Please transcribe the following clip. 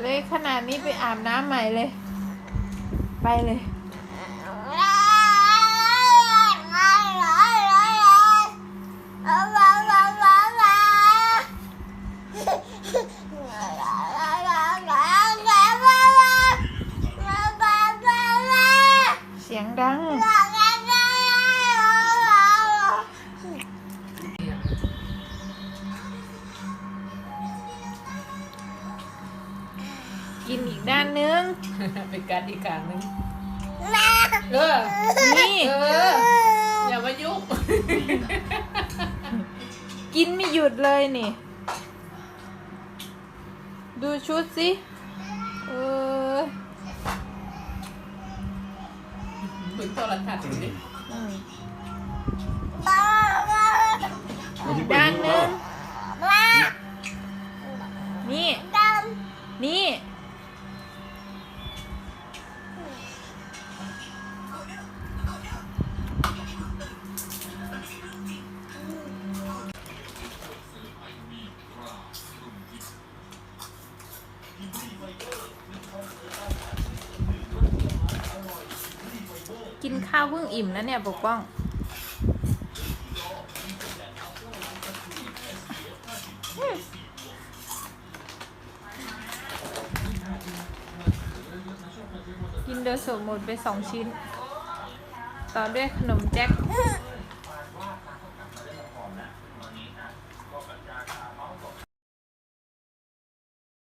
เลยขนาดนี้ไปอาบน้ำใหม่เลย ไปเลย ยงดัง กินอีกด้านนึงเป็นการอีกการหนึงเออนี่เอออย่ามายุ่งกินไม่หยุดเลยนี่ ดูชุดสิเออ โทรทัศน์อยู่ดิอืมด้านนึงนี่ นี่ กินข้าวเพิ่งอิ่มนะเนี่ยปกป้อง กินโดยสมหมดไปสองชิ้น ต่อด้วยขนมแจ็ค